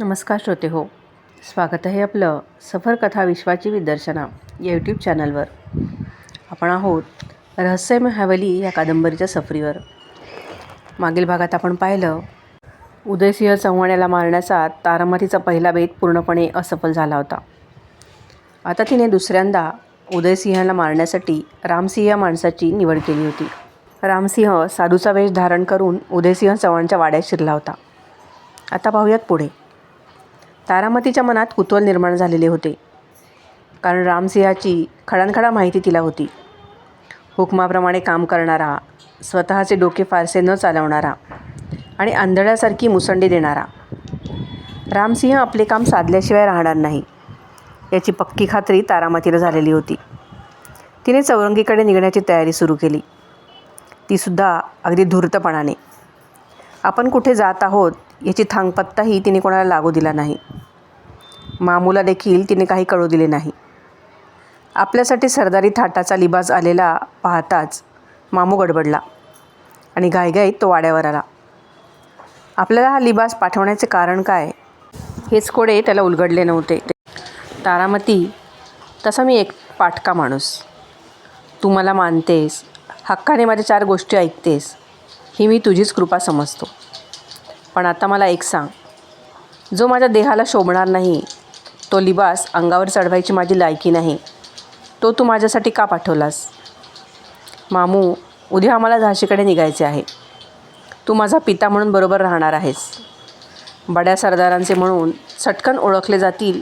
नमस्कार श्रोते हो. स्वागत आहे आपलं सफर कथा विश्वाची विदर्शना या यूट्यूब चॅनलवर. आपण आहोत रहस्यमय हवेली या कादंबरीच्या सफरीवर. मागील भागात आपण पाहिलं उदयसिंह चव्हाण याला मारण्याचा तारामतीचा पहिला बेत पूर्णपणे असफल झाला होता. आता तिने दुसऱ्यांदा उदयसिंहाला मारण्यासाठी रामसिंह या माणसाची निवड केली होती. रामसिंह साधूचा वेश धारण करून उदयसिंह चव्हाणच्या वाड्यात शिरला होता. आता पाहूयात पुढे. तारामतीच्या मनात कुतूहल निर्माण झालेले होते. कारण रामसिंहाची खडानखडा माहिती तिला होती. हुकमाप्रमाणे काम करणारा स्वतःचे डोके फारसे न चालवणारा आणि आंधळ्यासारखी मुसंडी देणारा. रामसिंह आपले काम साधल्याशिवाय राहणार नाही याची पक्की खात्री तारामतीला झालेली होती. तिने चौरंगीकडे निघण्याची तयारी सुरू केली. तीसुद्धा अगदी धूर्तपणाने. आपण कुठे जात आहोत याची थांगपत्ताही तिने कोणाला लागू दिला नाही. मामूला देखील तिने काही कळू दिले नाही. आपल्यासाठी सरदारी थाटाचा लिबास आलेला पाहताच मामू गडबडला आणि घाईघाईत तो वाड्यावर आला. आपल्याला हा लिबास पाठवण्याचे कारण काय? हेच कोडे त्याला उलगडले नव्हते. तारामती तसा मी एक पाटका माणूस. तू मला मानतेस हक्काने माझ्या चार गोष्टी ऐकतेस ही मी तुझीच कृपा समजतो. पण आता मला एक सांग. जो माझ्या देहाला शोभणार नाही तो लिबास अंगावर चढवायची माझी लायकी नाही. तो तू माझ्यासाठी का पाठवलास? मामू उद्या आम्हाला झाशीकडे निघायचे आहे. तू माझा पिता म्हणून बरोबर राहणार आहेस. बड्या सरदारांचे म्हणून चटकन ओळखले जातील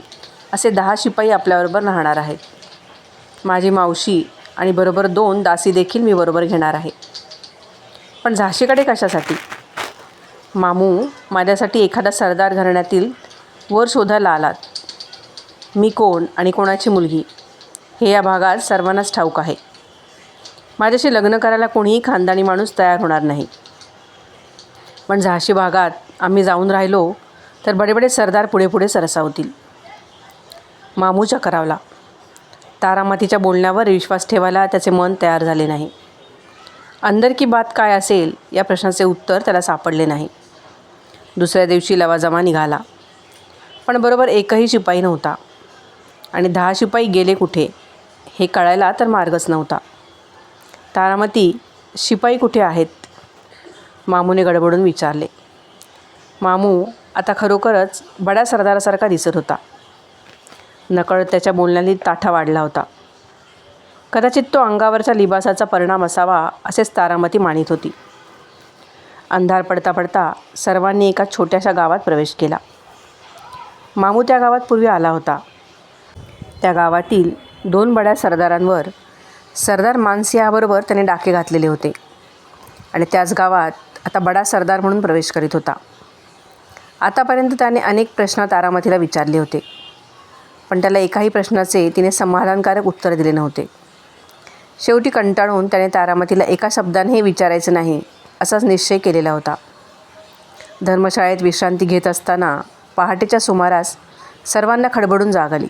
असे दहा शिपाई आपल्याबरोबर राहणार आहेत. माझी मावशी आणि बरोबर दोन दासी देखील मी बरोबर घेणार आहे. पण झाशीकडे कशासाठी? मामू माझ्यासाठी एखादा सरदार घराण्यातील वर शोधायला आलात. मी कोण आणि कोणाची मुलगी? हे या भागात सर्वांनाच ठाऊक आहे. माझ्याशी लग्न करायला कोणीही खानदानी माणूस तयार होणार नाही. पण झाशी भागात आम्ही जाऊन राहिलो तर बडेबडे सरदार पुढे पुढे सरसावतील. मामूच्या करावला. तारामातीच्या बोलण्यावर विश्वास ठेवायला त्याचे मन तयार झाले नाही. अंदर की बात काय असेल या प्रश्नाचे उत्तर त्याला सापडले नाही. दुसऱ्या दिवशी लवाजमा निघाला. पण बरोबर एकही शिपाई नव्हता. आणि दहा शिपाई गेले कुठे हे कळायला तर मार्गच नव्हता. तारामती शिपाई कुठे आहेत? मामूने गडबडून विचारले. मामू आता खरोखरच बड्या सरदारासारखा दिसत होता. नकळत त्याच्या बोलण्याने ताठा वाढला होता. कदाचित तो अंगावरच्या लिबासाचा परिणाम असावा असेच तारामती मानित होती. अंधार पडता पडता सर्वांनी एका छोट्याशा गावात प्रवेश केला. मामू त्या गावात पूर्वी आला होता. त्या गावातील दोन बड्या सरदारांवर सरदार मानसिंहाबरोबर त्याने डाके घातलेले होते आणि त्याच गावात आता बडा सरदार म्हणून प्रवेश करीत होता. आतापर्यंत त्याने अनेक प्रश्न तारामतीला विचारले होते. पण त्याला एकाही प्रश्नाचे तिने समाधानकारक उत्तर दिले नव्हते. शेवटी कंटाळून त्याने तारामतीला एका शब्दानेही विचारायचं नाही. असाच निश्चय केलेला होता. धर्मशाळेत विश्रांती घेत असताना पहाटेच्या सुमारास सर्वांना खडबडून जाग आली.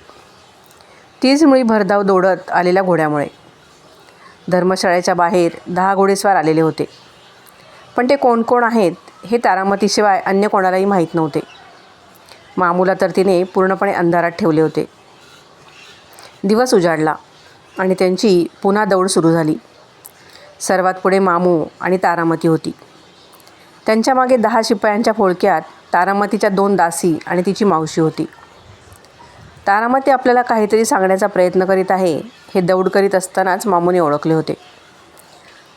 तीच मुळी भरधाव दौडत आलेल्या घोड्यामुळे. धर्मशाळेच्या बाहेर दहा घोडेस्वार आलेले होते. पण ते कोण कोण आहेत हे तारामतीशिवाय अन्य कोणालाही माहीत नव्हते. मामूला तर तिने पूर्णपणे अंधारात ठेवले होते. दिवस उजाडला आणि त्यांची पुन्हा दौड सुरू झाली. सर्वात पुढे मामू आणि तारामती होती. त्यांच्या मागे दहा शिपायांच्या फोळक्यात तारामतीच्या दोन दासी आणि तिची मावशी होती. तारामती आपल्याला काहीतरी सांगण्याचा प्रयत्न करीत आहे हे दौड करीत असतानाच मामूने ओळखले होते.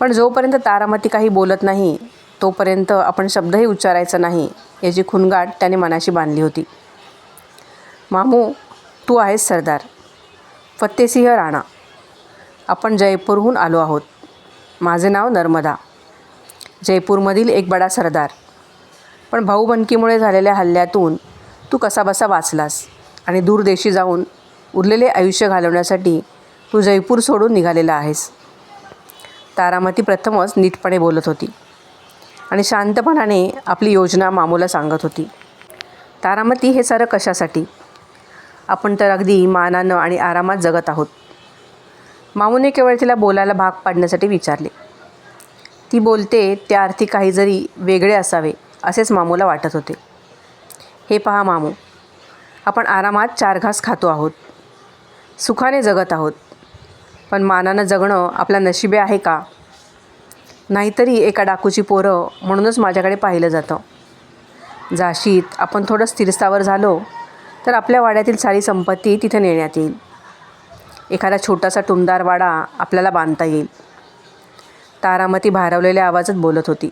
पण जोपर्यंत तारामती काही बोलत नाही तोपर्यंत आपण शब्दही उच्चारायचा नाही याची खुणगाट त्याने मनाशी बांधली होती. मामू तू आहेस सरदार. फत्तेसिंह राणा. आपण जयपूरहून आलो आहोत. माझे नाव नर्मदा. जयपूरमधील एक बडा सरदार. पण भाऊबंदकीमुळे झालेल्या हल्ल्यातून तू कसाबसा वाचलास आणि दूरदेशी जाऊन उरलेले आयुष्य घालवण्यासाठी तू जयपूर सोडून निघालेला आहेस. तारामती प्रथमच नीटपणे बोलत होती आणि शांतपणाने आपली योजना मामूला सांगत होती. तारामती हे सारं कशासाठी? आपण तर अगदी मानानं आणि आरामात जगत आहोत. मामूने केवळ तिला बोलायला भाग पाडण्यासाठी विचारले. ती बोलते त्या अर्थी काही जरी वेगळे असावे असेच मामूला वाटत होते. हे पहा मामू आपण आरामात चार घास खातो आहोत. सुखाने जगत आहोत. पण मानानं जगणं आपल्या नशिबे आहे का? नाहीतरी एका डाकूची पोरं म्हणूनच माझ्याकडे पाहिलं जातं. जाशीत आपण थोडं स्थिरस्थावर झालो तर आपल्या वाड्यातील सारी संपत्ती तिथे नेण्यात येईल. एखादा छोटासा टुमदार वाडा आपल्याला बांधता येईल. तारामती भारावलेल्या आवाजात बोलत होती.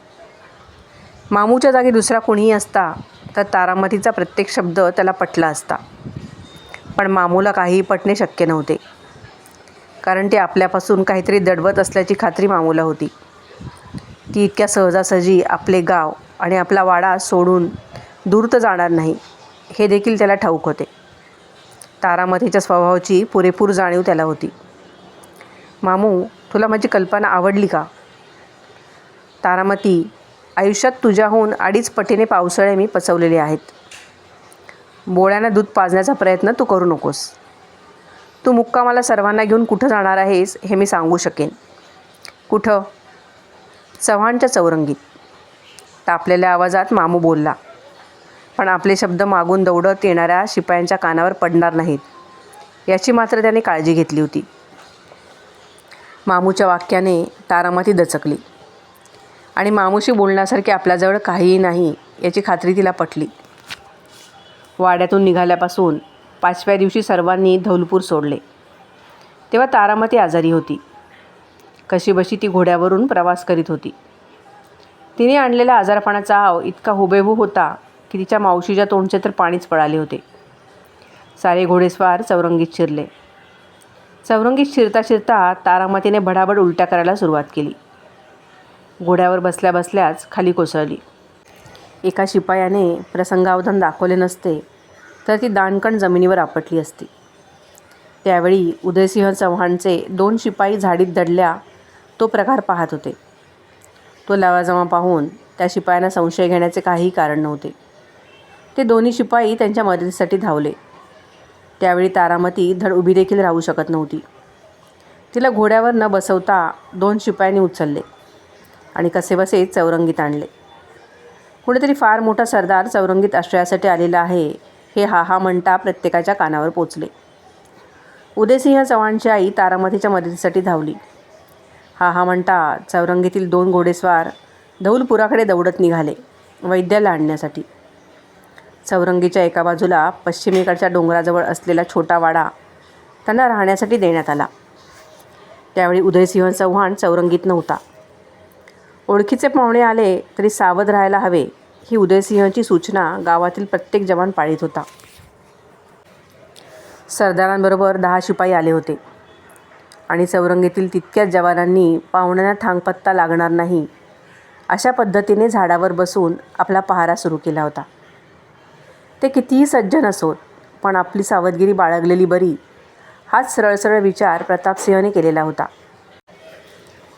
मामूच्या जागी दुसरा कोणीही असता तर तारामतीचा प्रत्येक शब्द त्याला पटला असता. पण मामूला काहीही पटणे शक्य नव्हते. कारण ते आपल्यापासून काहीतरी दडवत असल्याची खात्री मामूला होती. ती इतक्या सहजासहजी आपले गाव आणि आपला वाडा सोडून दूर तर जाणार नाही हे देखील त्याला ठाऊक होते. तारामतीच्या स्वभावाची पुरेपूर जाणीव त्याला होती. मामू तुला माझी कल्पना आवडली का? तारामती आयुष्यात तुझ्याहून अडीच पटीने पावसाळे मी पचवलेले आहेत. बोळ्यांना दूध पाजण्याचा प्रयत्न तू करू नकोस. तू मुक्कामाला सर्वांना घेऊन कुठं जाणार आहेस हे मी सांगू शकेन. कुठं? चव्हाणच्या चौरंगीत. तापलेल्या आवाजात मामू बोलला. पण आपले शब्द मागून दौडत येणाऱ्या शिपायांच्या कानावर पडणार नाहीत. याची मात्र त्याने काळजी घेतली होती. मामूच्या वाक्याने तारामती दचकली. आणि मामूशी बोलण्यासारखे आपल्याजवळ काहीही नाही याची खात्री तिला पटली. वाड्यातून निघाल्यापासून पाचव्या दिवशी सर्वांनी धौलपूर सोडले. तेव्हा तारामती आजारी होती. कशीबशी ती घोड्यावरून प्रवास करीत होती. तिने आणलेला आजारपणाचा हाव इतका हुबेहूब होता की तिच्या मावशीच्या तोंडचे तर पाणीच पळाले होते. सारे घोडेस्वार चौरंगीत शिरले. चौरंगीत शिरता शिरता तारामतीने भडाभड उलट्या करायला सुरुवात केली. घोड्यावर बसल्या बसल्याच खाली कोसळली. एका शिपायाने प्रसंगावधान दाखवले नसते तर ती दाणकण जमिनीवर आपटली असती. त्यावेळी उदयसिंह चव्हाणचे दोन शिपाई झाडीत दडल्या तो प्रकार पाहत होते. तो लवाजमा पाहून त्या शिपायांना संशय घेण्याचे काहीही कारण नव्हते. ते दोन्ही शिपाई त्यांच्या मदतीसाठी धावले. त्यावेळी तारामती धड उभी देखील राहू शकत नव्हती. तिला घोड्यावर न बसवता दोन शिपायांनी उचलले आणि कसेबसे चौरंगीत आणले. कुणीतरी फार मोठा सरदार चौरंगीत आश्रयासाठी आलेला आहे हे हा हा म्हणता प्रत्येकाच्या कानावर पोचले. उदयसिंह चव्हाणची आई तारामतीच्या मदतीसाठी धावली. हा हा म्हणता चौरंगीतील दोन घोडेस्वार धौलपुराकडे दौडत निघाले वैद्याला आणण्यासाठी. चौरंगीच्या एका बाजूला पश्चिमेकडच्या डोंगराजवळ असलेला छोटा वाडा त्यांना राहण्यासाठी देण्यात आला. त्यावेळी उदयसिंह चव्हाण चौरंगीत नव्हता. ओळखीचे पाहुणे आले तरी सावध राहायला हवे ही उदयसिंहची सूचना गावातील प्रत्येक जवान पाळीत होता. सरदारांबरोबर दहा शिपाई आले होते. आणि चौरंगीतील तितक्याच जवानांनी पाहुण्यांना थांगपत्ता लागणार नाही अशा पद्धतीने झाडावर बसून आपला पहारा सुरू केला होता. ते कितीही सज्जन असोत पण आपली सावधगिरी बाळगलेली बरी. हाच सरळसरळ विचार प्रतापसिंहने केलेला होता.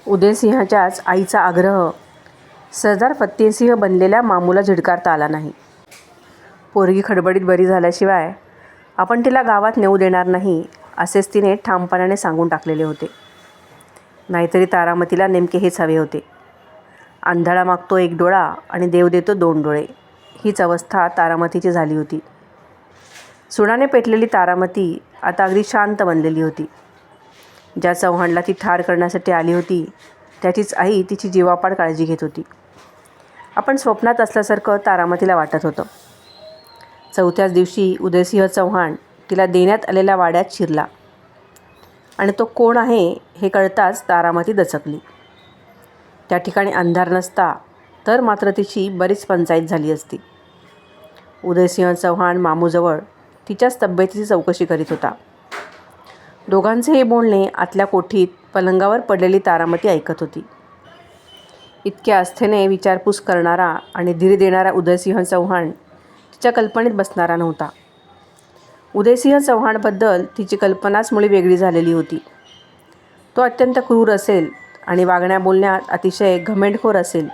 उदयसिंहाच्याच आईचा आग्रह सरदार फत्तेसिंह बनलेल्या मामूला झिडकारता आला नाही. पोरगी खडबडीत बरी झाल्याशिवाय आपण तिला गावात नेऊ देणार नाही असेच तिने ठामपणाने सांगून टाकलेले होते. नाहीतरी तारामतीला नेमके हेच हवे होते. आंधळा मागतो एक डोळा आणि देव देतो दोन डोळे. हीच अवस्था तारामतीची झाली होती. सुडाने पेटलेली तारामती आता अगदी शांत बनलेली होती. ज्या चव्हाणला ती ठार करण्यासाठी आली होती त्याचीच आई तिची जीवापाड काळजी घेत होती. आपण स्वप्नात असल्यासारखं तारामतीला वाटत होतं. चौथ्याच दिवशी उदयसिंह चव्हाण तिला देण्यात आलेल्या वाड्यात शिरला. आणि तो कोण आहे हे कळताच तारामती दचकली. त्या ठिकाणी अंधार नसता तर मात्र तिची बरीच पंचायत झाली असती. उदयसिंह चव्हाण मामूजवळ तिच्याच तब्येतीची चौकशी करीत होता. दोघांचे हे बोलणे आतल्या कोठीत पलंगावर पडलेली तारामती ऐकत होती. इतक्या आस्थेने विचारपूस करणारा आणि धीर देणारा उदयसिंह चव्हाण तिच्या कल्पनेत बसणारा नव्हता. उदयसिंह चव्हाणबद्दल तिची कल्पनाच मुळी वेगळी झालेली होती. तो अत्यंत क्रूर असेल आणि वागण्या बोलण्यात अतिशय घमेंडखोर असेल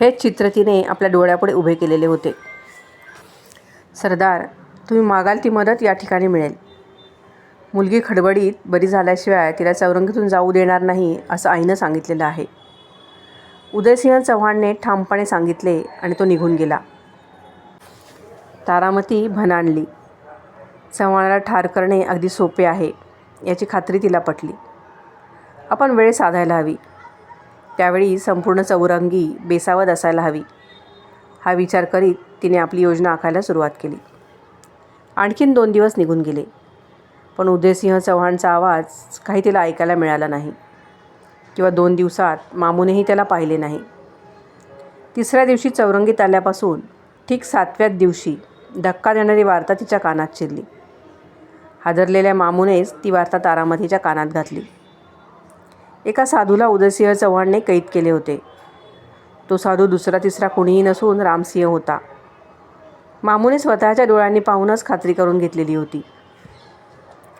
हेच चित्र तिने आपल्या डोळ्यापुढे उभे केलेले होते. सरदार तुम्ही मागाल ती मदत या ठिकाणी मिळेल. मुलगी खडबडीत बरी झाल्याशिवाय तिला चौरंगीतून जाऊ देणार नाही असं आईनं सांगितलेलं आहे. उदयसिंह चव्हाणने ठामपणे सांगितले आणि तो निघून गेला. तारामती भनाणली. चव्हाणाला ठार करणे अगदी सोपे आहे याची खात्री तिला पटली. आपण वेळ साधायला हवी. त्यावेळी संपूर्ण चौरंगी बेसावत असायला हवी. हा विचार करीत तिने आपली योजना आखायला सुरुवात केली. आणखीन दोन दिवस निघून गेले. पण उदयसिंह चव्हाणचा आवाज काही तिला ऐकायला मिळाला नाही. किंवा दोन दिवसात मामूनेही त्याला पाहिले नाही. तिसऱ्या दिवशी चौरंगीत आल्यापासून ठीक सातव्याच दिवशी धक्का देणारी वार्ता तिच्या कानात शिरली हादरलेल्या मामूनेच ती वार्ता तारामतीच्या कानात घातली. एका साधूला उदयसिंह चव्हाणने कैद केले होते. तो साधू दुसरा तिसरा कुणीही नसून रामसिंह होता. मामूने स्वतःच्या डोळ्यांनी पाहूनच खात्री करून घेतलेली होती.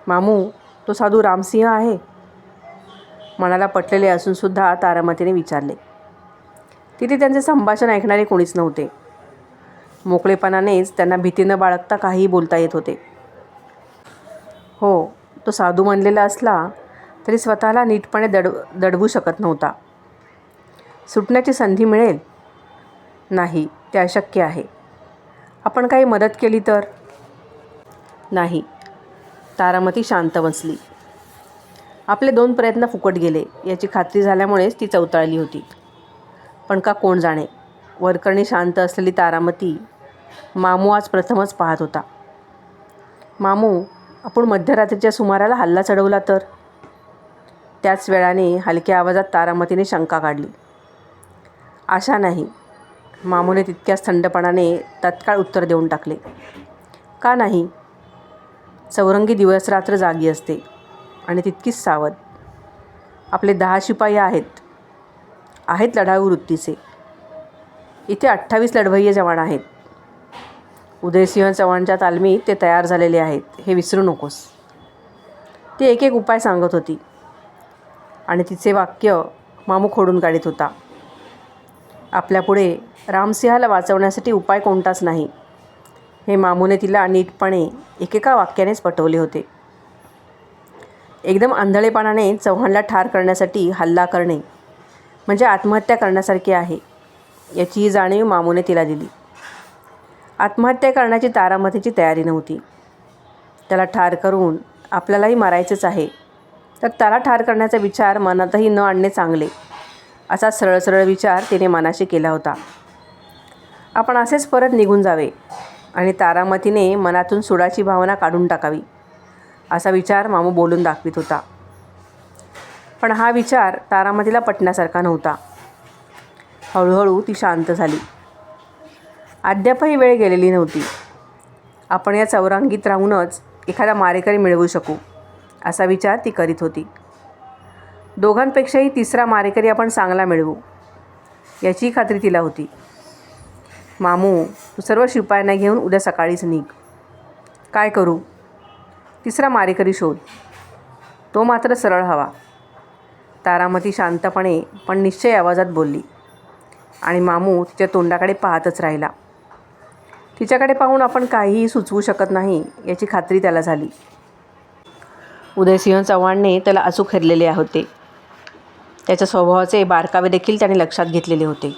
मामू तो साधू रामसिंह आहे? मनाला पटलेले असूनसुद्धा तारामतीने विचारले. तिथे त्यांचे संभाषण ऐकणारे कोणीच नव्हते. मोकळेपणानेच त्यांना भीती न बाळगता काहीही बोलता येत होते. हो तो साधू म्हणलेला असला तरी स्वतःला नीटपणे दड दडवू शकत नव्हता. सुटण्याची संधी मिळेल? नाही ते अशक्य आहे. आपण काही मदत केली तर? नाही. तारामती शांत बसली. आपले दोन प्रयत्न फुकट गेले याची खात्री झाल्यामुळेच ती चवताळली होती. पण का कोण जाणे? वरकरणी शांत असलेली तारामती मामू आज प्रथमच पाहत होता. मामू आपण मध्यरात्रीच्या सुमाराला हल्ला चढवला तर? त्याच वेळाने हलक्या आवाजात तारामतीने शंका काढली. आशा नाही. मामूने तितक्याच थंडपणाने तत्काळ उत्तर देऊन टाकले. का नाही? चौरंगी दिवसरात्र जागी असते आणि तितकीच सावध. आपले दहा शिपाई आहेत. आहेत लढाऊ वृत्तीचे. इथे अठ्ठावीस लढवय्ये जवान आहेत. उदयसिंह चव्हाणच्या तालमीत ते तयार झालेले आहेत. हे विसरू नकोस. ती एक एक उपाय सांगत होती. आणि तिचे वाक्य मामू खोडून काढीत होता. आपल्यापुढे रामसिंहाला वाचवण्यासाठी उपाय कोणताच नाही. हे मामूने तिला नीटपणे एकेका वाक्यानेच पटवले होते. एकदम आंधळेपणाने चव्हाणला ठार करण्यासाठी हल्ला करणे म्हणजे आत्महत्या करण्यासारखी आहे याची जाणीव मामूने तिला दिली. आत्महत्या करण्याची तारामतीची तयारी नव्हती. त्याला ठार करून आपल्यालाही मारायचेच आहे. तर त्याला ठार करण्याचा विचार मनातही न आणणे चांगले. असा सरळ सरळ विचार तिने मनाशी केला होता. आपण असेच परत निघून जावे आणि तारामतीने मनातून सुडाची भावना काढून टाकावी असा विचार मामू बोलून दाखवित होता. पण हा विचार तारामतीला पटण्यासारखा नव्हता. हळूहळू ती शांत झाली. अद्यापही वेळ गेलेली नव्हती. आपण या चौरांगीत राहूनच एखादा मारेकरी मिळवू शकू असा विचार ती करीत होती. दोघांपेक्षाही तिसरा मारेकरी आपण चांगला मिळवू. याची खात्री तिला होती. मामू तू सर्व शिपायांना घेऊन उद्या सकाळीच निघ. काय करू? तिसरा मारेकरी शोध. तो मात्र सरळ हवा. तारामती शांतपणे पण निश्चय आवाजात बोलली. आणि मामू तिच्या तोंडाकडे पाहतच राहिला. तिच्याकडे पाहून आपण काहीही सुचवू शकत नाही याची खात्री त्याला झाली. उदयसिंह चव्हाणने त्याला अचूक हेरलेले होते. त्याच्या स्वभावाचे बारकावे देखील त्याने लक्षात घेतलेले होते.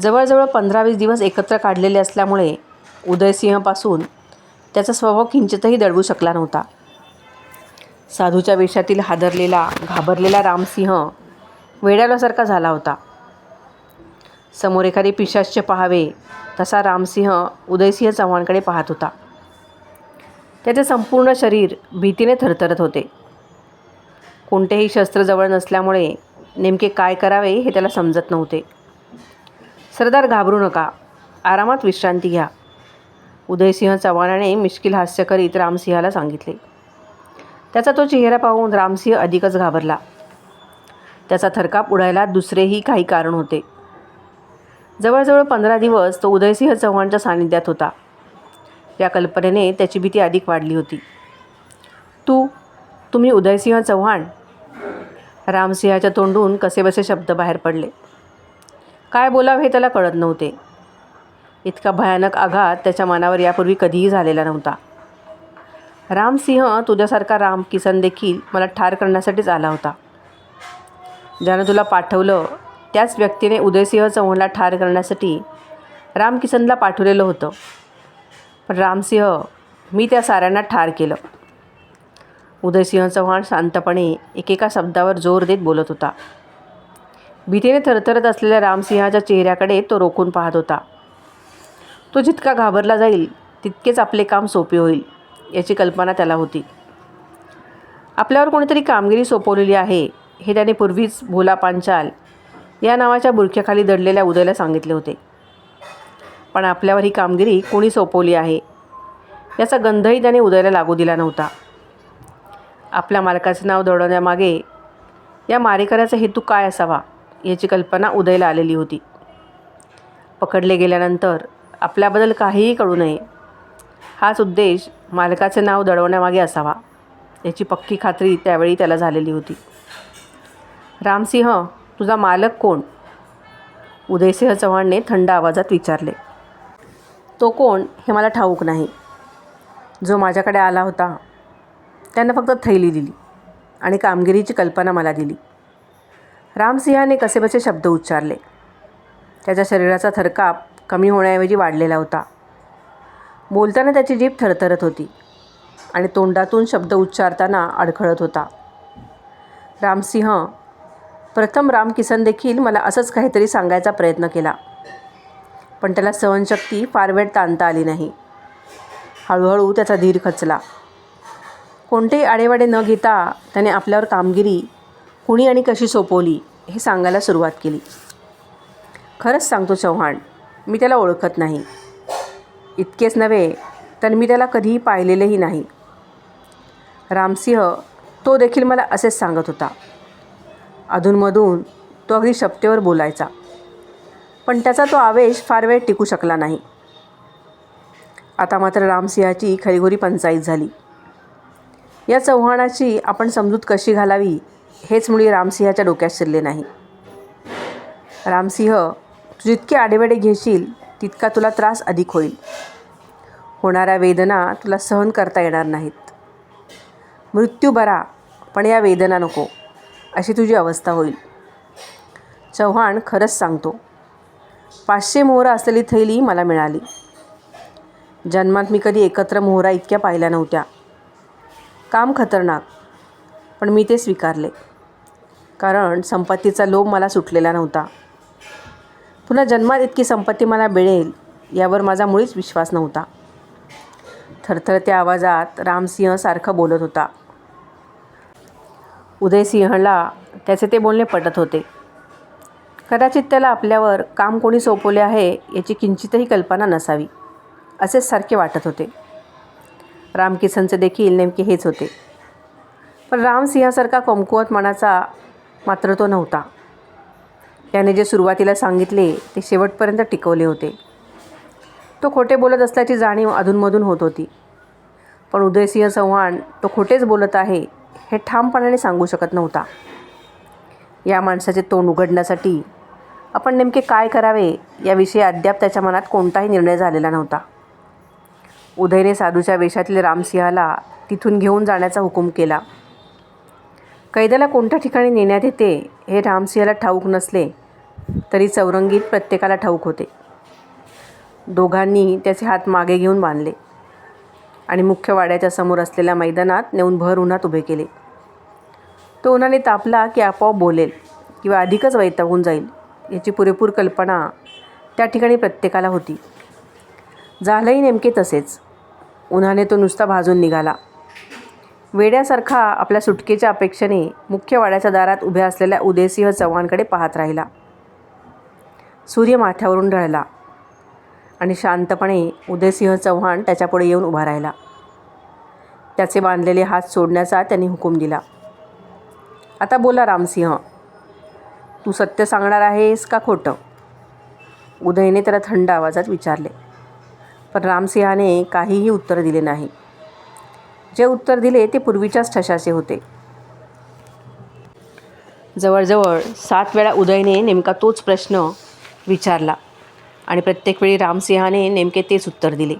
जवळजवळ पंधरा वीस दिवस एकत्र काढलेले असल्यामुळे उदयसिंहपासून त्याचा स्वभाव किंचितही दडवू शकला नव्हता. साधूच्या वेशातील हादरलेला घाबरलेला रामसिंह वेड्यालासारखा झाला होता. समोर एखादे पिशाच्य पहावे तसा रामसिंह उदयसिंह चव्हाणकडे पाहत होता. त्याचे संपूर्ण शरीर भीतीने थरथरत होते. कोणतेही शस्त्र जवळ नसल्यामुळे नेमके काय करावे हे त्याला समजत नव्हते. सरदार घाबरू नका. आरामात विश्रांती घ्या. उदयसिंह चव्हाणाने मिश्किल हास्य करीत रामसिंहाला सांगितले. त्याचा तो चेहरा पाहून रामसिंह अधिकच घाबरला. त्याचा थरकाप उडायला दुसरेही काही कारण होते. जवळजवळ पंधरा दिवस तो उदयसिंह चव्हाणच्या सानिध्यात होता. या कल्पनेने त्याची भीती अधिक वाढली होती. तू तुम्ही उदयसिंह चव्हाण रामसिंहाच्या तोंडून कसेबसे शब्द बाहेर पडले. काय बोलावे हे त्याला कळत नव्हते. इतका भयानक आघात त्याच्या मनावर यापूर्वी कधीही झालेला नव्हता. रामसिंह तुझ्यासारखा राम किसन देखील मला ठार करण्यासाठीच आला होता. ज्यानं तुला पाठवलं त्याच व्यक्तीने उदयसिंह चव्हाणला ठार करण्यासाठी रामकिसनला पाठवलेलं होतं. पण रामसिंह मी त्या साऱ्यांना ठार केलं. उदयसिंह चव्हाण शांतपणे एकेका शब्दावर जोर देत बोलत होता. भीतीने थरथरत असलेल्या रामसिंहाच्या चेहऱ्याकडे तो रोखून पाहत होता. तो जितका घाबरला जाईल तितकेच आपले काम सोपे होईल याची कल्पना त्याला होती. आपल्यावर कोणीतरी कामगिरी सोपवलेली आहे हे त्याने पूर्वीच भोला पांचाल या नावाच्या बुरख्याखाली दडलेल्या उदयला सांगितले होते. पण आपल्यावर ही कामगिरी कोणी सोपवली आहे याचा गंधही त्याने उदयला लागू दिला नव्हता. आपल्या मालकाचे नाव दडवण्यामागे या मारेकऱ्याचा हेतू काय असावा याची कल्पना उदयला आलेली होती. पकडले गेल्यानंतर आपल्याबद्दल काहीही कळू नये. हाच उद्देश मालकाचे नाव दडवण्यामागे असावा याची पक्की खात्री त्यावेळी त्याला झालेली होती. रामसिंह तुझा मालक कोण? उदयसिंह चव्हाणने थंड आवाजात विचारले. तो कोण हे मला ठाऊक नाही. जो माझ्याकडे आला होता त्यांना फक्त थैली दिली आणि कामगिरीची कल्पना मला दिली. रामसिंहाने कसेबसे शब्द उच्चारले. त्याच्या शरीराचा थरकाप कमी होण्याऐवजी वाढलेला होता. बोलताना त्याची जीभ थरथरत होती आणि तोंडातून शब्द उच्चारताना अडखळत होता. रामसिंह प्रथम रामकिसन देखील मला असंच काहीतरी सांगायचा प्रयत्न केला. पण त्याला सहनशक्ती फार वेळ ताणता आली नाही. हळूहळू त्याचा धीर खचला. कोणतेही आडेवाडे न घेता त्याने आपल्यावर कामगिरी कुणी आणि कशी सोपवली हे सांगायला सुरुवात केली. खरंच सांगतो चव्हाण मी त्याला ओळखत नाही. इतकेच नव्हे तर मी त्याला कधीही पाहिलेलेही नाही. रामसिंह तो देखील मला असेच सांगत होता. अधूनमधून तो अगदी शपथेवर बोलायचा. पण त्याचा तो आवेश फार वेळ टिकू शकला नाही. आता मात्र रामसिंहाची खरीखुरी पंचायत झाली. या चव्हाणाची आपण समजूत कशी घालावी हेच मुळी रामसिंहाच्या डोक्यात शिरले नाही. रामसिंह तू जितके आडेवेडे घेशील तितका तुला त्रास अधिक होईल. होणाऱ्या वेदना तुला सहन करता येणार नाहीत. मृत्यू बरा पण या वेदना नको अशी तुझी अवस्था होईल. चव्हाण खरंच सांगतो पाचशे मोहरा असलेली थैली मला मिळाली. जन्मात मी कधी एकत्र मोहरा इतक्या पाहिल्या नव्हत्या. काम खतरनाक. पण मी ते स्वीकारले. कारण संपत्तीचा लोभ मला सुटलेला नव्हता. पुन्हा जन्मात इतकी संपत्ती मला मिळेल यावर माझा मुळीच विश्वास नव्हता. थरथरत्या आवाजात रामसिंह सारखं बोलत होता. उदयसिंहला त्याचे ते बोलणे पटत होते. कदाचित त्याला आपल्यावर काम कोणी सोपवले आहे याची किंचितही कल्पना नसावी असेच सारखे वाटत होते. रामकिसनचे देखील नेमके हेच होते. पण रामसिंहासारखा कमकुवत मनाचा मात्र तो नव्हता. त्याने जे सुरुवातीला सांगितले ते शेवटपर्यंत टिकवले होते. तो खोटे बोलत असल्याची जाणीव अधूनमधून होत होती. पण उदयसिंह चव्हाण तो खोटेच बोलत आहे हे ठामपणाने सांगू शकत नव्हता. या माणसाचे तोंड उघडण्यासाठी आपण नेमके काय करावे याविषयी अद्याप त्याच्या मनात कोणताही निर्णय झालेला नव्हता. उदयने साधूच्या वेशातील रामसिंहाला तिथून घेऊन जाण्याचा हुकूम केला. कैद्याला कोणत्या ठिकाणी नेण्यात येते हे रामसिंहाला ठाऊक नसले तरी चौरंगीत प्रत्येकाला ठाऊक होते. दोघांनी त्याचे हात मागे घेऊन बांधले आणि मुख्य वाड्याच्या समोर असलेल्या मैदानात नेऊन भर उन्हात उभे केले. तो उन्हाने तापला की आपोआप बोलेल किंवा अधिकच वैतागून जाईल याची पुरेपूर कल्पना त्या ठिकाणी प्रत्येकाला होती. झालंही नेमके तसेच. उन्हाने तो नुसता भाजून निघाला. वेड्यासारखा आपल्या सुटकेच्या अपेक्षेने मुख्य वाड्याच्या दारात उभ्या असलेल्या उदयसिंह चव्हाणकडे पाहत राहिला. सूर्य माथ्यावरून ढळला आणि शांतपणे उदयसिंह चव्हाण त्याच्यापुढे येऊन उभा राहिला. त्याचे बांधलेले हात सोडण्याचा त्यांनी हुकूम दिला. आता बोला रामसिंह तू सत्य सांगणार आहेस का खोटं? उदयने त्याला थंड आवाजात विचारले. पण रामसिंहाने काहीही उत्तर दिले नाही. जे उत्तर दिले ते पूर्वीच्याच ठशाचे होते. जवळजवळ सात वेळा उदयने नेमका तोच प्रश्न विचारला आणि प्रत्येक वेळी रामसिंहाने नेमके तेच उत्तर दिले.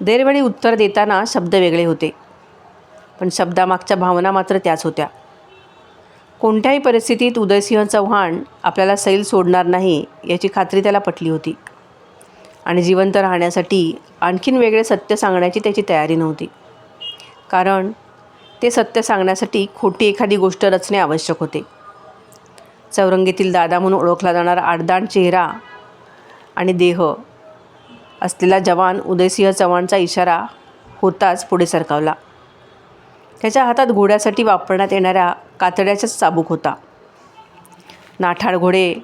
दरवेळी उत्तर देताना शब्द वेगळे होते पण शब्दामागच्या भावना मात्र त्याच होत्या. कोणत्याही परिस्थितीत उदयसिंह चव्हाण आपल्याला सैल सोडणार नाही याची खात्री त्याला पटली होती. आणि जिवंत राहण्यासाठी आणखीन वेगळे सत्य सांगण्याची त्याची तयारी नव्हती. कारण ते सत्य सांगण्यासाठी खोटी एखादी गोष्ट रचणे आवश्यक होते. चौरंगीतील दादा म्हणून ओळखला जाणारा आडदाण चेहरा आणि देह असलेला जवान उदयसिंह चव्हाणचा इशारा होताच पुढे सरकावला. त्याच्या हातात घोड्यासाठी वापरण्यात येणाऱ्या कातड्याचाच चाबूक होता. नाठाळ घोडे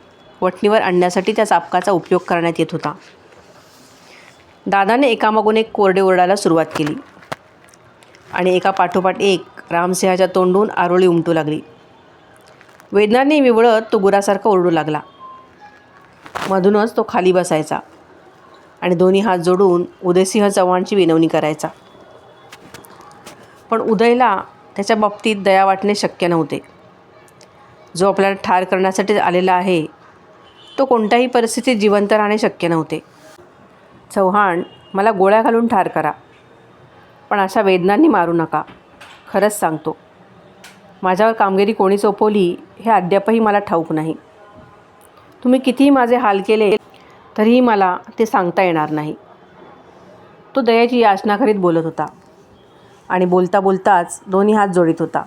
वटणीवर आणण्यासाठी त्या चाबकाचा उपयोग करण्यात येत होता. दादाने एकामागून एक कोरडे ओरडायला सुरुवात केली. आणि एका पाठोपाठ एक रामसिंहाच्या तोंडून आरोळी उमटू लागली. वेदनाने विवळत तो गुरासारखा ओरडू लागला. मधूनच तो खाली बसायचा आणि दोन्ही हात जोडून उदयसिंह चव्हाणची विनवणी करायचा. पण उदयला त्याच्या बाबतीत दया वाटणे शक्य नव्हते. जो आपल्याला ठार करण्यासाठी आलेला आहे तो कोणत्याही परिस्थितीत जिवंत राहणे शक्य नव्हते. चव्हाण मला गोळ्या घालून ठार करा. पण अशा वेदनांनी मारू नका. खरंच सांगतो. माझ्यावर कामगिरी कोणी सोपवली हे अद्यापही मला ठाऊक नाही. तुम्ही कितीही माझे हाल केले तरीही मला ते सांगता येणार नाही. तो दयाची याचना करीत बोलत होता. आणि बोलता बोलताच दोन्ही हात जोडीत होता.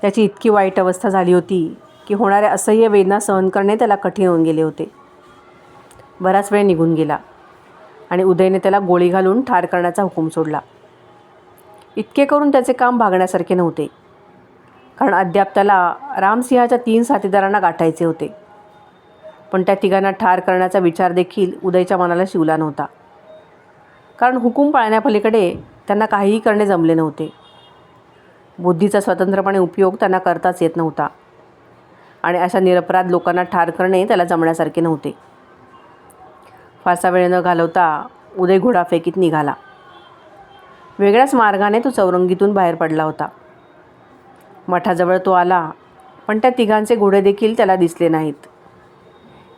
त्याची इतकी वाईट अवस्था झाली होती की होणाऱ्या असह्य वेदना सहन करणे त्याला कठीण होऊन गेले होते. बराच वेळ निघून गेला. आणि उदयने त्याला गोळी घालून ठार करण्याचा हुकूम सोडला. इतके करून त्याचे काम भागण्यासारखे नव्हते. कारण अद्याप त्याला रामसिंहाच्या तीन साथीदारांना गाठायचे होते. पण त्या तिघांना ठार करण्याचा विचार देखील उदयच्या मनाला शिवला नव्हता. कारण हुकूम पाळण्यापलीकडे त्यांना काहीही करणे जमले नव्हते. बुद्धीचा स्वतंत्रपणे उपयोग त्यांना करताच येत नव्हता. आणि अशा निरपराध लोकांना ठार करणे त्याला जमण्यासारखे नव्हते. फारसा वेळ न घालवता उदय घोडाफेकीत निघाला. वेगळ्याच मार्गाने तो चौरंगीतून बाहेर पडला होता. मठाजवळ तो आला पण त्या तिघांचे घोडे देखील त्याला दिसले नाहीत.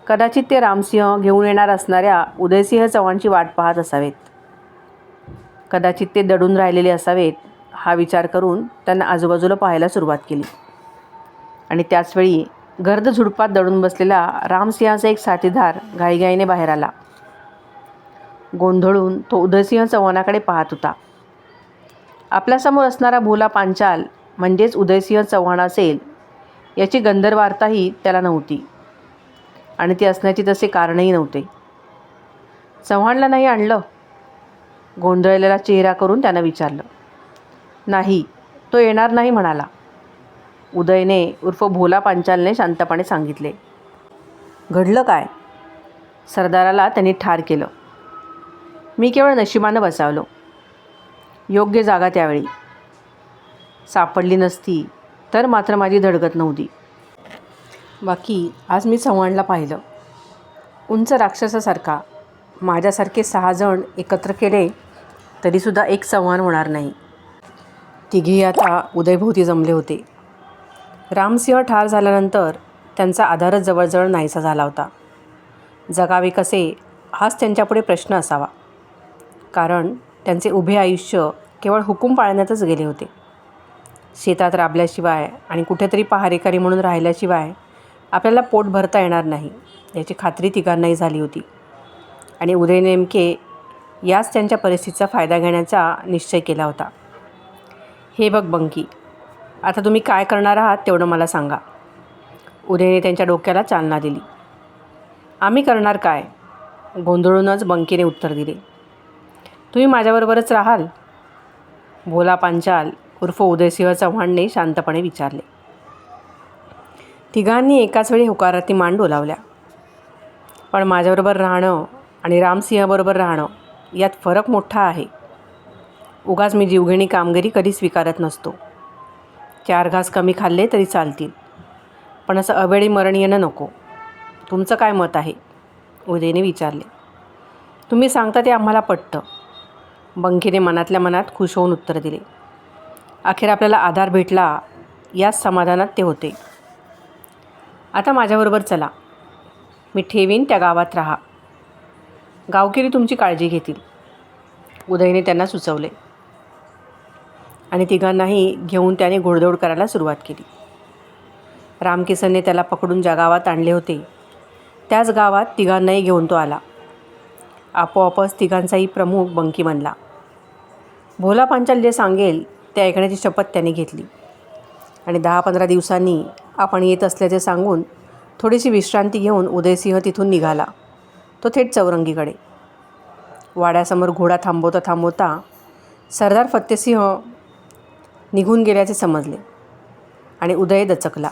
कदाचित ते रामसिंह घेऊन येणार असणाऱ्या उदयसिंह चव्हाणची वाट पाहत असावेत. कदाचित ते दडून राहिलेले असावेत हा विचार करून त्यांना आजूबाजूला पाहायला सुरुवात केली. आणि त्याचवेळी गर्द झुडपात दडून बसलेला रामसिंहाचा एक साथीदार घाईघाईने बाहेर आला. गोंधळून तो उदयसिंह चव्हाणाकडे पाहत होता. आपल्यासमोर असणारा भोला पांचाल म्हणजेच उदयसिंह चव्हाण असेल याची गंधर्वार्ताही त्याला नव्हती. आणि ती असण्याची तसे कारणही नव्हते. चव्हाणला नाही आणलं? गोंधळलेला चेहरा करून त्यानं विचारलं. नाही तो येणार नाही म्हणाला. उदयने उर्फ भोला पांचालने शांतपणे सांगितले. घडलं काय? सरदाराला त्यांनी ठार केलं. मी केवळ नशिबानं बसावलो. योग्य जागा त्यावेळी. सापडली नसती तर मात्र माझी धडगत नव्हती. बाकी आज मी चव्हाणला पाहिलं. उंच राक्षसासारखा माझ्यासारखे सहा जण एकत्र केले तरीसुद्धा एक चव्हाण होणार नाही. तिघेही आता उदयभोवती जमले होते. रामसिंह ठार झाल्यानंतर त्यांचा आधारच जवळजवळ नाहीसा झाला होता. जगावे कसे हाच त्यांच्यापुढे प्रश्न असावा. कारण त्यांचे उभे आयुष्य केवळ हुकूम पाळण्यातच गेले होते. शेतात राबल्याशिवाय आणि कुठेतरी पहारेकरी म्हणून राहिल्याशिवाय आपल्याला पोट भरता येणार नाही याची खात्री तिघांनाही झाली होती. आणि उदय नेमके याच त्यांच्या परिस्थितीचा फायदा घेण्याचा निश्चय केला होता. हे बघ बंकी आता तुम्ही काय करणार आहात तेवढं मला सांगा. उदयने त्यांच्या डोक्याला चालना दिली. आम्ही करणार काय? गोंधळूनच बंकीने उत्तर दिले. तुम्ही माझ्याबरोबरच राहाल. भोला पांचाल उर्फ उदयसिंह चव्हाणने शांतपणे विचारले. तिघांनी एकाच वेळी होकाराती मान डोलावल्या. पण माझ्याबरोबर राहणं आणि रामसिंहबरोबर राहणं यात फरक मोठा आहे. उगाच मी जीवघेणी कामगिरी कधी स्वीकारत नसतो. चार घास कमी खाल्ले तरी चालतील. पण असं अवेळी मरण येणं नको. तुमचं काय मत आहे? उदयने विचारले. तुम्ही सांगता ते आम्हाला पटतं. बंकीने मनातल्या मनात खुश होऊन उत्तर दिले. अखेर आपल्याला आधार भेटला याच समाधानात ते होते. आता माझ्याबरोबर चला. मी ठेवीन त्या गावात राहा. गावकरी तुमची काळजी घेतील. उदयने त्यांना सुचवले. आणि तिघांनाही घेऊन त्याने घोडदौड करायला सुरुवात केली. रामकिसनने त्याला पकडून ज्या गावात आणले होते त्याच गावात तिघांनाही घेऊन तो आला. आपोआपच तिघांचाही प्रमुख बंकी बनला. भोला पांचाल जे सांगेल ते ऐकण्याची शपथ त्याने घेतली. आणि दहा पंधरा दिवसांनी आपण येत असल्याचे सांगून थोडीशी विश्रांती घेऊन उदयसिंह तिथून निघाला. तो थेट चौरंगीकडे. वाड्यासमोर घोडा थांबवता थांबवता सरदार फत्तेसिंह निघून गेल्याचे समजले आणि उदय दचकला.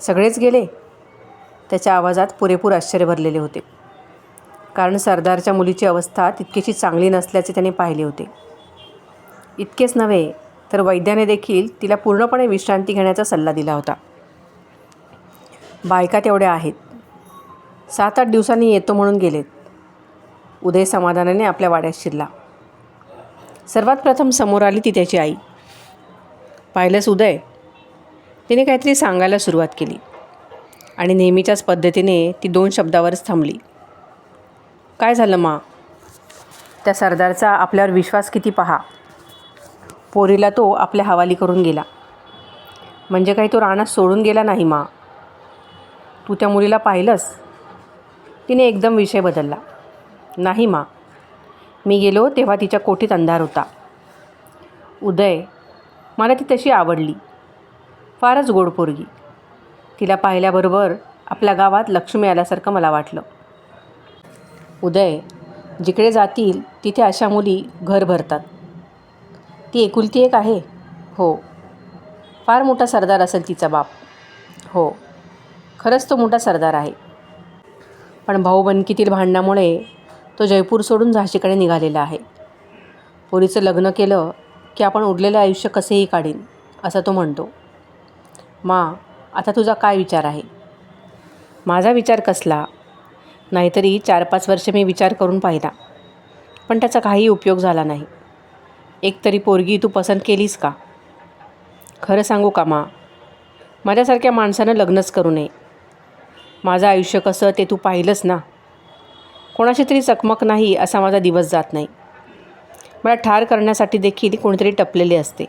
सगळेच गेले? त्याच्या आवाजात पुरेपूर आश्चर्य भरलेले होते. कारण सरदारच्या मुलीची अवस्था तितकीशी चांगली नसल्याचे त्याने पाहिले होते. इतकेच नव्हे तर वैद्याने देखील तिला पूर्णपणे विश्रांती घेण्याचा सल्ला दिला होता. बायका तेवढ्या आहेत. सात आठ दिवसांनी येतो म्हणून गेलेत. उदय समाधानाने आपल्या वाड्यात शिरला. सर्वात प्रथम समोर आली ती त्याची आई. पाहिलंस उदय? तिने काहीतरी सांगायला सुरुवात केली. आणि नेहमीच्याच पद्धतीने ती दोन शब्दावरच थांबली. काय झालं मा? त्या सरदारचा आपल्यावर विश्वास किती पहा. पोरीला तो आपल्या हवाली करून गेला. म्हणजे काही तो राणा सोडून गेला नाही मा? तू त्या मुलीला पाहिलंस? तिने एकदम विषय बदलला. नाही मा. मी गेलो तेव्हा तिच्या कोठीत अंधार होता. उदय मला ती तशी आवडली. फारच गोड पोरगी. तिला पाहिल्याबरोबर आपल्या गावात लक्ष्मी आल्यासारखं मला वाटलं. उदय जिकडे जातील तिथे अशा मुली घर भरतात. ती एकुलती एक आहे? हो. फार मोठा सरदार असेल तिचा बाप. हो. खरंच तो मोठा सरदार आहे. पण भाऊबंदकीतील भांडणामुळे तो जयपूर सोडून झाशीकडे निघालेला आहे. पोरीचं लग्न केलं की आपण उरलेलं आयुष्य कसेही काढीन असं तो म्हणतो. मा आता तुझा काय विचार आहे? माझा विचार कसला? नाहीतरी चार पाच वर्ष मी विचार करून पाहिला. पण त्याचा काही उपयोग झाला नाही. एकतरी पोरगी तू पसंत केलीस का? खरं सांगू का मा? माझ्यासारख्या माणसानं लग्नच करू नये. माझं आयुष्य कसं ते तू पाहिलंस ना? कोणाशी तरी चकमक नाही असा माझा दिवस जात नाही. मला ठार करण्यासाठी देखील कोणीतरी टपलेले असते.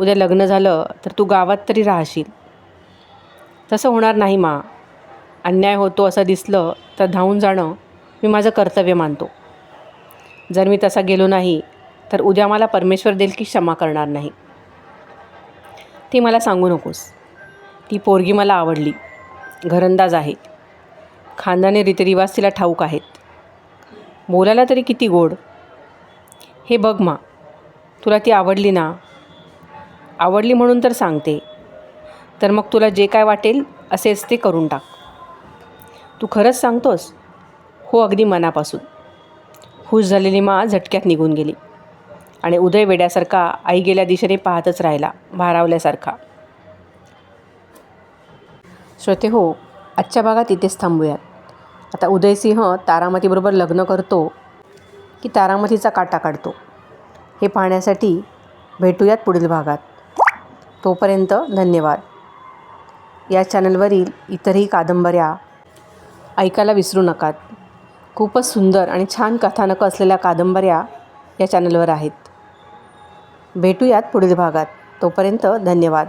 उद्या लग्न झालं तर तू गावात तरी राहशील. तसं होणार नाही मा. अन्याय होतो असं दिसलं तर धावून जाणं मी माझं कर्तव्य मानतो. जर मी तसा गेलो नाही तर उद्या मला परमेश्वर देईल की क्षमा करणार नाही. ती मला सांगू नकोस. ती पोरगी मला आवडली. घरंदाज आहे. खानदानी रीतिरिवाज तिला ठाऊक आहेत. बोलायला तरी किती गोड. हे बघ मा तुला ती आवडली ना? आवडली म्हणून तर सांगते. तर मग तुला जे काय वाटेल असेच ते करून टाक. तू खरंच सांगतोस? हो अगदी मनापासून. खुश झालेली मा झटक्यात निघून गेली. आणि उदय वेड्यासारखा आई गेल्या दिशेने पाहतच राहिला भारावल्यासारखा. श्रोते हो आजच्या भागात इथेच थांबूयात. आता उदयसिंह तारामतीबरोबर लग्न करतो की तारामतीचा काटा काढतो? हे पाहण्यासाठी भेटूयात पुढील भागात. तोपर्यंत धन्यवाद. या चॅनलवरील इतरही कादंबऱ्या ऐकायला विसरू नकात. खूपच सुंदर आणि छान कथानकं असलेल्या कादंबऱ्या या चॅनलवर आहेत. भेटूयात पुढील भागात. तोपर्यंत धन्यवाद.